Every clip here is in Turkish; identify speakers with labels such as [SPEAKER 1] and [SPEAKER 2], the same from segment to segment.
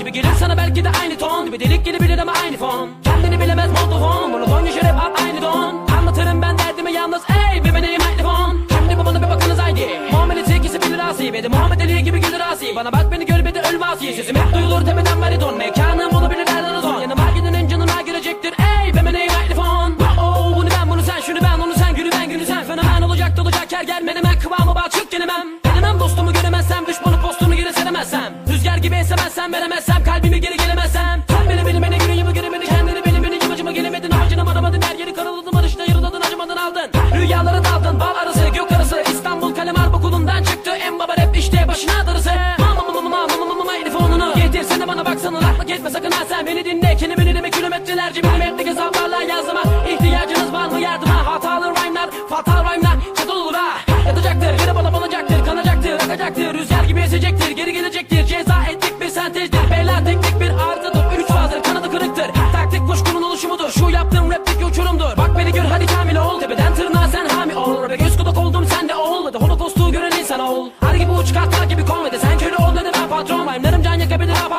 [SPEAKER 1] Gibi gelir sana belki de aynı ton Gibi. Delik gelebilir ama aynı fon. Kendini bilemez montofon Monoton yaşar hep at aynı don. Anlatırım ben derdimi yalnız ey Ve benim mikrofon Şimdi babana bir bakınız haydi Muamelesi ikisi bilir asi Ve de Muhammed Ali gibi gelir asi Bana bak beni gör bir de ölme asi hep duyulur tepeden bariton Mekanım istemezsem veremezsem kalbimi geri gelemezsem. Sen beni beni beni yüreğimi geri beni kendini beni beni kim gelemedin. Harcınam aramadın her yeri karaladım arışına yarıladın acımadın aldın. Rüyalara daldın bal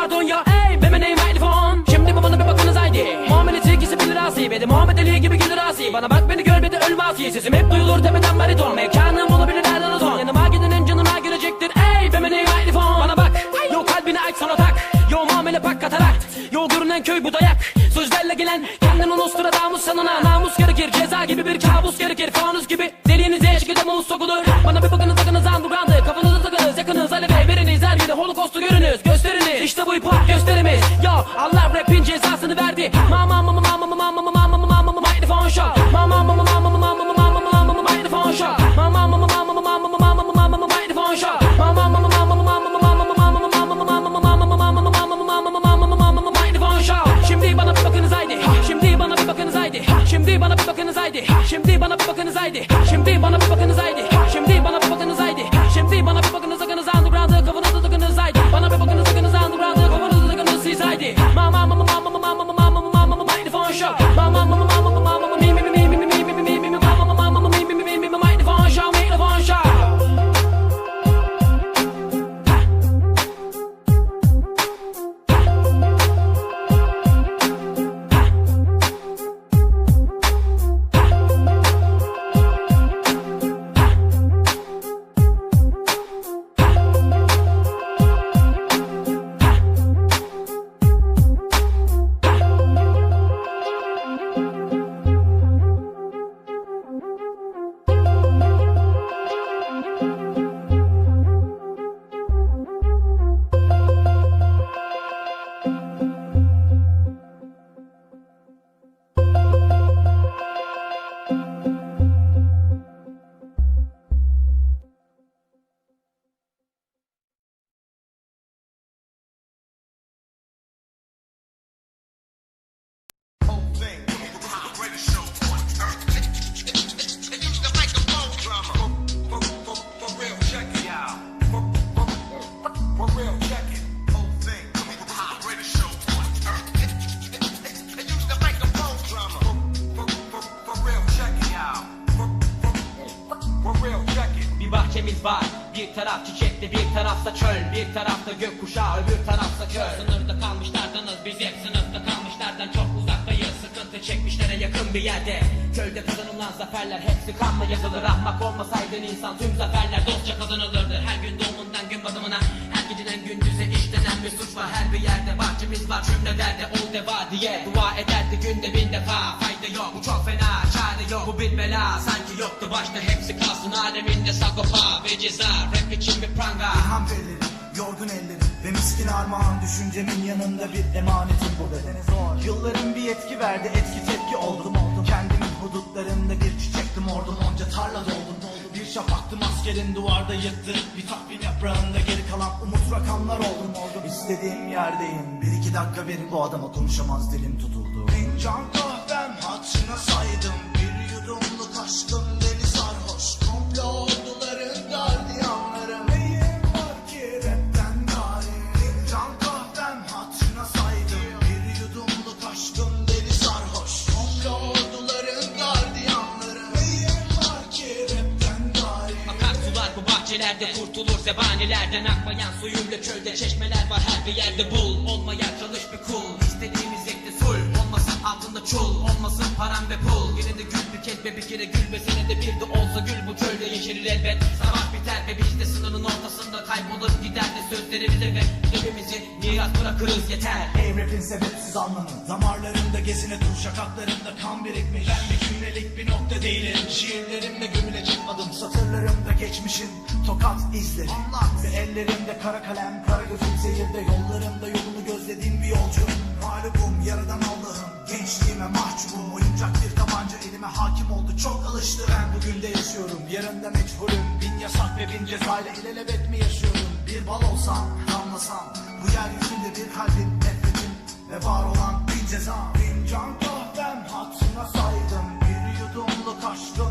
[SPEAKER 1] pardon ya Ey be name mikrofon Şimdi babana bir bakınız haydi. Muamelesi ikisi bilir asi de Muhammed Ali gibi gelir asi Bana bak beni gör bir de ölme asi Sesim hep duyulur tepeden bariton Mekanım olabilir nereden ton Yanıma gidenin canına girecektir. Ey be name mikrofon Bana bak Yo kalbini aç sana tak. Yo muamele pak katarakt Yo görünen köy bu dayak. Sözlerle gelen kendini Nostradamus sanına Namus gerekir ceza gibi bir kabus gerekir. Fanus gibi deliğinize eşlik edemuz sokulur. Bana bir bakınız İşte bu hip gösterimiz Yo Allah rapin cezasını verdi Mama mama mama mama mama mama mama mama mama microphone shot Mama mama mama mama mama mama mama mama microphone shot Mama mama mama mama mama mama mama mama microphone shot Mama mama mama mama mama mama mama mama microphone shot Şimdi bana bir bakınız haydi Şimdi bana bir bakınız haydi Şimdi bana bir bakınız haydi Şimdi bana bir bakınız haydi Şimdi bana bir
[SPEAKER 2] zaferler hepsi kanla yazılır. Ahmak olmasaydın insan tüm zaferler dostça kazanılırdı. Her gün doğumundan gün batımına Her geceden gündüze işlenen bir suç var. Her bir yerde bahçemiz var cümle derde ol deva diye. Dua ederdi günde bin defa Fayda yok. Bu çok fena çare yok. Bu bir bela sanki yoktu başta. Hepsi kalsın Aleminde sagopa ve ceza. Rap için bir pranga.
[SPEAKER 3] İlham ellerim, yorgun ellerim Ve miskin armağan düşüncemin yanında bir emanetim bu bedene. Yılların bir etki verdi, etki tepki oldum oldum. Kendimin hudutlarında bir çiçektim ordum Onca tarla doldum. Bir şapaktım askerin duvarda yıktı Bir takvim yaprağında geri kalan umut rakamlar oldum oldum. İstediğim yerdeyim. Bir iki dakika verin bu adama konuşamaz dilim tutuldu. Fincan kahvem hatırına saydım
[SPEAKER 2] bahçelerde kurtul Kurtulur zebanilerden akmayan suyuyla çölde çeşmeler var. Her bir yerde bul Olmaya çalış bir kul İstediğimiz yekte sul Olmasın altında çul. Olmasın param ve pul. Yine de gül bir kez be bir kere gül be. Senede bir de olsa gül bu çölde yeşerir elbet. Sabah biter biz de sınırın ortasında kaybolup gider de sözlerimize ve hepimizi miras bırakırız yeter.
[SPEAKER 3] Ey rapin sebepsiz anlamı Damarlarımda gezine dur şakaklarımda kan birikmiş. Ben bir cümlelik bir nokta değilim Şiirlerimde gömülecek adım. Satırlarımda geçmişin tokat izleri. Ve ellerimde kara kalem kara gözüm seyirde Yollarımda yolunu gözlediğim bir yolcu Mağlubum yaradan Allah'ım. Gençliğime mahcubum. Oyuncak bir tabanca elime hakim oldu. Çok alıştı ben bugün de yaşıyorum. Yarın da meçhulüm ve bin cezayla ilelebet mi yaşıyorum? Bir bal olsam damlasam Bu yeryüzünde bir kalbin nefretin Ve var olan bin ceza Fincan kahvem hatırına saydım Bir yudumluk aşkın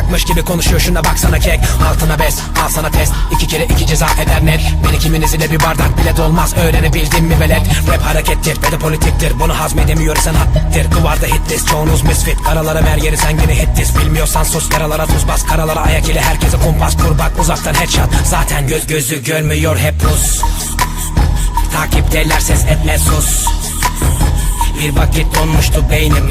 [SPEAKER 4] anlayacakmış gibi konuşuyor. Şuna baksana kek. Altına bes al sana test. İki kere iki ceza eder net. Beni kiminizin bir bardak bile dolmaz. Öğrenebildin mi velet? Rap harekettir ve de politiktir. Bunu hazmedemiyorsan hattir. Duvarda hit list çoğunuz misfit. Karalara ver yeri sen yine hit list Bilmiyorsan sus. Yaralara tuz bas. Karalara ayak ile herkese kumpas. Kur bak uzaktan headshot. Zaten göz gözü görmüyor. Hep Rus Takipteler ses etme sus. Bir vakit donmuştu beynim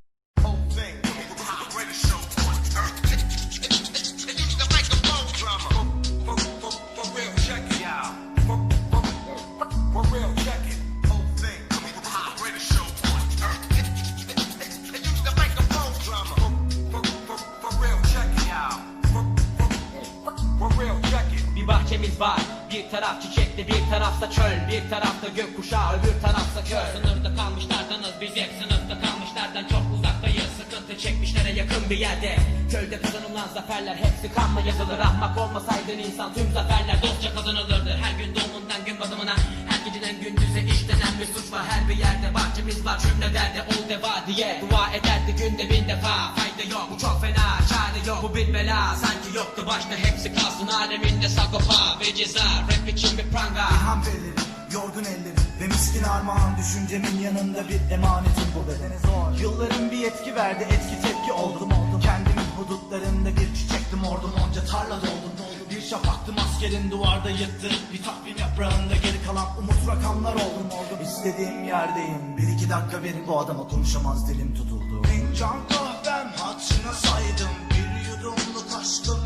[SPEAKER 2] gökkuşağı öbür tarafta köy. Sınırda kalmışlardanız biz hep sınıfta kalmışlardan çok uzaktayız. Sıkıntı çekmişlere yakın bir yerde. Köyde kazanılan zaferler hepsi kanla yazılır. Ahmak olmasaydın insan tüm zaferler dostça kazanılırdı. Her gün doğumundan gün batımına Her geceden gündüze işlenen bir suç var. Her bir yerde bahçemiz var cümle derdi ol deva diye. Dua ederdi günde bin defa. Fayda yok bu çok fena çare yok. Bu bir bela sanki yoktu başta. Hepsi kalsın Aleminde sagopa ve ceza. Rap için bir pranga.
[SPEAKER 3] İlham verir yorgun ellerim Ve miskin armağan düşüncemin yanında bir emanetim bu bedene zor. Yılların bir etki verdi etki tepki oldum. Oldum Kendimin hudutlarında bir çiçektim ordum onca tarla doldum. Bir şafaktım askerin duvarda yıktı. Bir takvim yaprağında geri kalan umut rakamlar oldum. Oldum İstediğim yerdeyim. Bir iki dakika verin bu adama konuşamaz dilim tutuldu. Fincan kahvem hatırına saydım. Bir yudumluk aşkım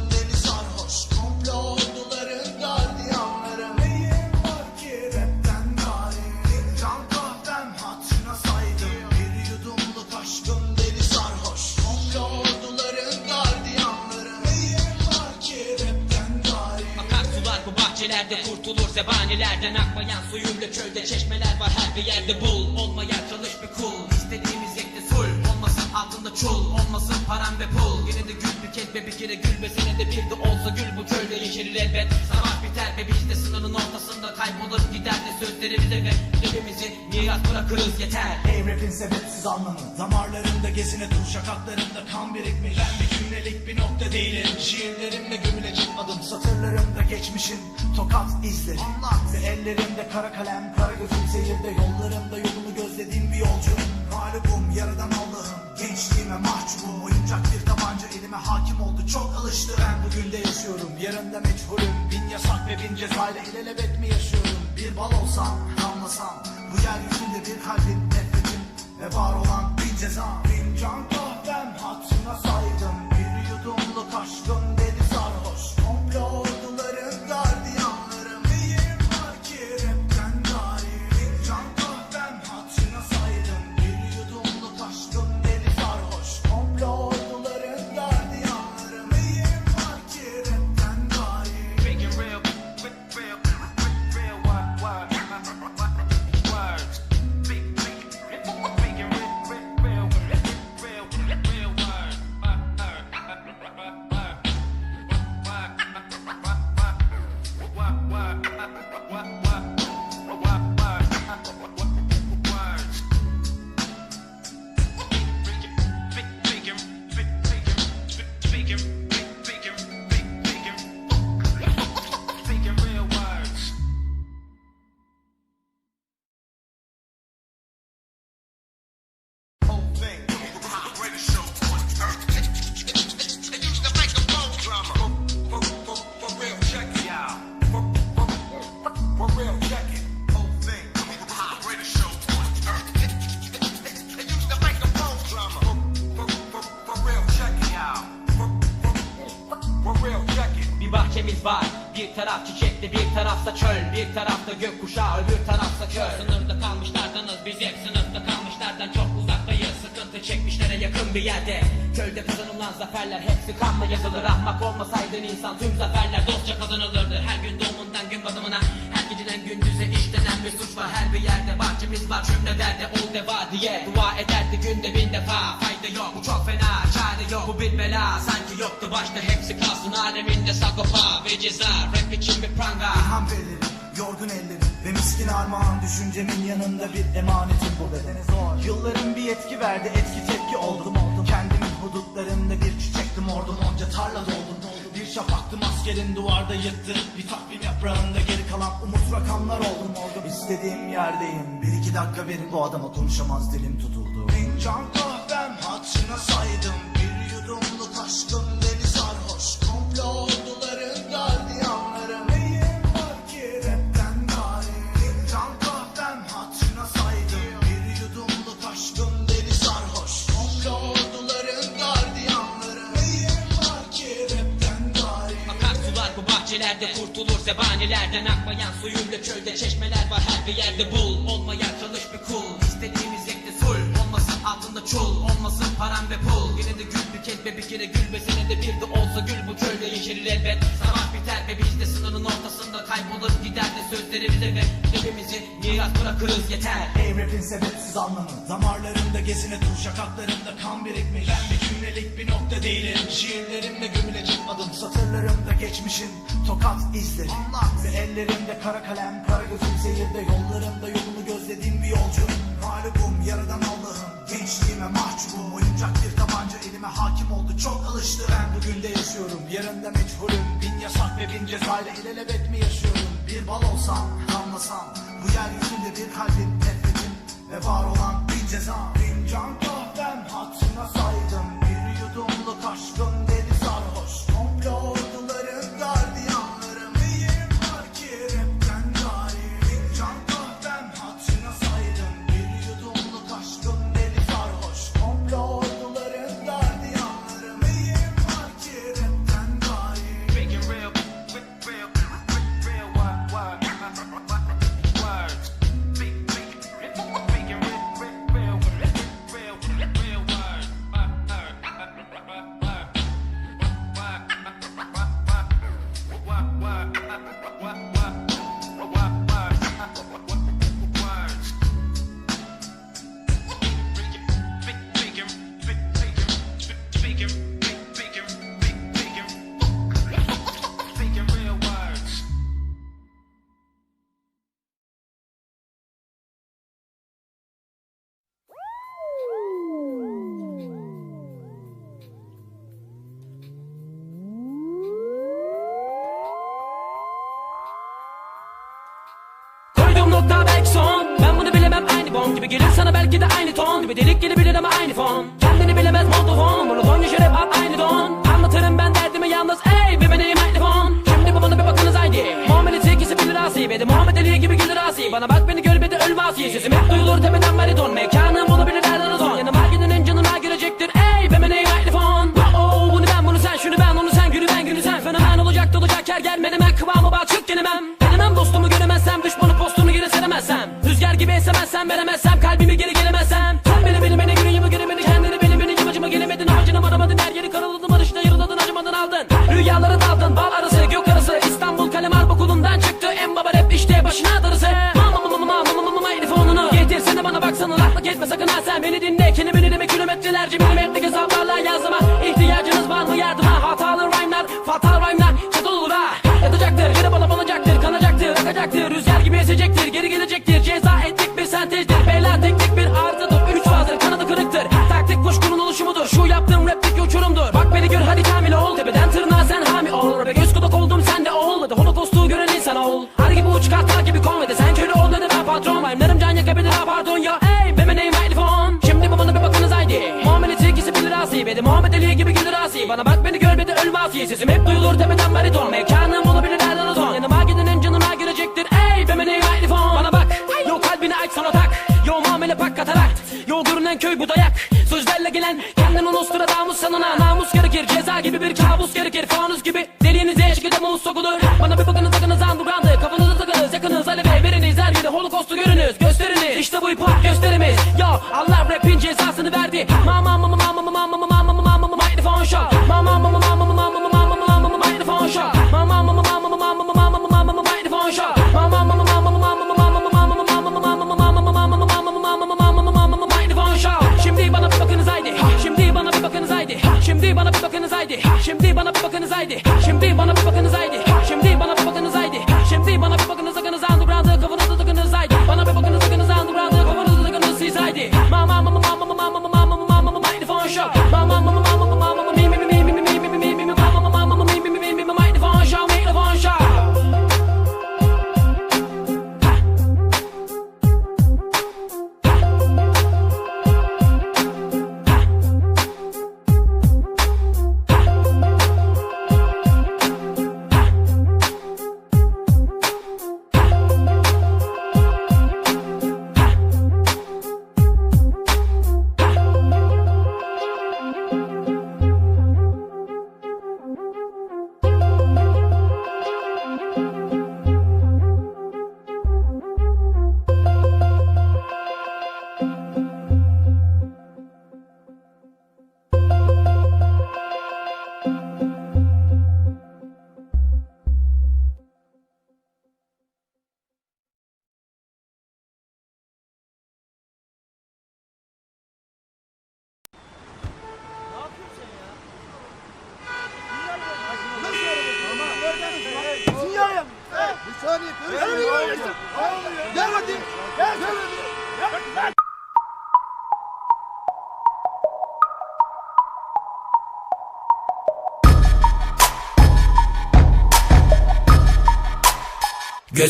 [SPEAKER 2] bahçelerde kurtulur zebanilerden Akmayan suyuyla çölde çeşmeler var. Her bir yerde bul Olmaya çalış bir kul. İstediğimiz yekte sul Olmasın altında çul. Olmasın param ve pul. Yine de gül bir kez be bir kere gül be. Senede bir de olsa gül bu çölde yeşerir elbet. Sabah biter ve biz de sınırın ortasında kaybolur gider de sözlerimize ve Hepimizi miras bırakırız yeter.
[SPEAKER 3] Ey rapin sebepsiz anlamı Damarlarımda gezine dur şakaklarımda kan birikmiş. Ben bir cümlelik bir nokta değilim Şiirlerimle gömülecek adım Satırlarımda geçmişin tokat izleri. Ve ellerimde kara kalem Kara gözüm seyirde Yollarımda yolumu gözlediğim bir yolcuyum Mağlubum yaradan Allah'ım Gençliğime mahcubum. Oyuncak bir tabanca elime hakim oldu Çok alıştı. Ben bugün de yaşıyorum Yarında meçhulüm Bin yasak ve bin cezayla ilelebet mi yaşıyorum? Bir bal olsam damlasam Bu yeryüzünde bir kalbim nefretim. Ve var olan bin ceza Bin can kahvem hatırına saydım Bir yudumluk aşkım var. Bir
[SPEAKER 2] taraf çiçekli bir tarafta çöl. Bir tarafta gökkuşağı öbür tarafta köy Sınırda kalmışlardanız biz hep sınıfta kalmışlardan çok Sıkıntı çekmişlere yakın bir yerde. Çölde kazanılan zaferler hepsi kanla yazılır. Ahmak olmasaydın insan tüm zaferler dostça kazanılırdı. Her gün doğumundan gün batımına Her geceden gündüze işlenen bir suç var. Her bir yerde bahçemiz var cümle derde ol deva diye Dua ederdi günde bin defa. Fayda yok bu çok fena çare yok Bu bir bela. Sanki yoktu başta hepsi kalsın Aleminde sagopa ve ceza. Rap için bir pranga
[SPEAKER 3] İlham verir yorgun ellerim Ve miskin armağan düşüncemin yanında bir emanetim bu bedene zor. Yılların bir etki verdi etki tepki oldum oldum. Kendimin hudutlarında bir çiçektim ordum onca tarla doldum. Bir şapaktım askerin duvarda yıktı Bir takvim yaprağında geri kalan umut rakamlar oldum oldum. İstediğim yerdeyim bir iki dakika verin bu adama konuşamaz dilim tutuldu. Fincan kahvem hatırına saydım Bir yudumluk aşkım
[SPEAKER 2] zebanilerden Akmayan suyuyla çölde çeşmeler var her bir yerde bul. Olmaya çalış bir kul. İstediğimiz yekte sul. Olmasın altında çul. Olmasın param ve pul. Yine de gül ve bir kere gül ve senede bir de olsa gül bu çölde yeşerir elbet. Sabah biter ve biz de sınırın ortasında kaybolur gider de sözlerimize ve hepimizi miras bırakırız yeter.
[SPEAKER 3] Ey rapin sebepsiz anlamı Damarlarımda gezine dur şakaklarımda kan birikmiş. Ben bir cümlelik bir nokta değilim Şiirlerimle gömülecek adım. Satırlarımda geçmişin tokat izleri. Ve ellerimde kara kalem kara gözüm zehirde. Yollarımda yolumu gözlediğim bir yolcu. Mağlubum yaradan Allah'ım Gençliğime mahcubum. Oyuncak bir elime hakim oldu Çok alıştı. Ben bugün de yaşıyorum. Yarında meçhulüm. Bin yasak ve bin cezayla ilelebet mi yaşıyorum. Bir bal olsam damlasam Bu yeryüzünde bir kalbim nefretim Ve var olan bin ceza
[SPEAKER 1] belki de aynı ton Gibi delik gelebilir ama aynı fon. Kendini bilemez montofon Monoton şeref at aynı don. Anlatırım ben derdimi yalnız ey bir benim aynı fon. Şimdi babana bir bakınız haydi. Muhammed'in ikisi bilir asi Bedi Muhammed Ali gibi güldür asi Bana bak beni gör bedi ölüm asi Sesim hep duyulur tepeden bariton Mekanım olabilir gibi esemezsem veremezsem kalbimi geri gelemezsem. Sen beni beni beni günü gibi beni kendini beni beni yamacıma gelemedin. Amacına varamadın her yeri karaladın barışta yarıladın acımadın aldın. Rüyaları daldın bal asi Sesim hep duyulur tepeden bariton Mekanım olabilir nereden ton Yanıma gidenin canına girecektir. Ey name mikrofon Bana bak Yo kalbini aç sana tak. Yo muamele pak katarakt Yo görünen köy bu dayak. Sözlerle gelen kendini Nostradamus sanına Namus gerekir ceza gibi bir kabus gerekir. Fanus gibi deliğinize şekilde muz sokulur. Bana bir bakınız sakınız underground'ı. Kafanızı takınız yakınız. Aleve Biriniz her yerde holokostu görünüz. Gösteriniz işte bu hip gösterimiz. Yo Allah rapin cezasını verdi. Mama mama mama mama mama mama mama mama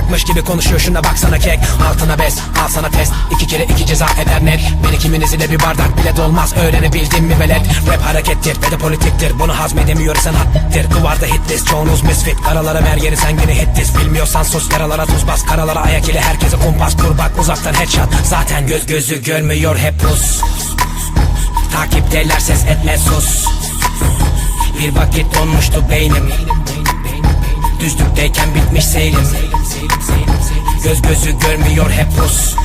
[SPEAKER 4] anlayacakmış gibi konuşuyor. Şuna baksana kek Altına bez. Al sana test. İki kere iki ceza eder net. Beni kiminiz ile bir bardak bile dolmaz. Öğrenebildin mi velet? Rap harekettir ve de politiktir. Bunu hazmedemiyorsan hattir. Duvarda hit list çoğunuz misfit. Karalara ver yeri sen yine hit list Bilmiyorsan sus. Yaralara tuz bas. Karalara ayak ile herkese kumpas. Kur bak uzaktan headshot. Zaten göz gözü görmüyor. Hep pus Takipteler ses etme sus. Bir vakit donmuştu beynim Düzlükteyken bitmiş seyrim. Göz gözü görmüyor hep pus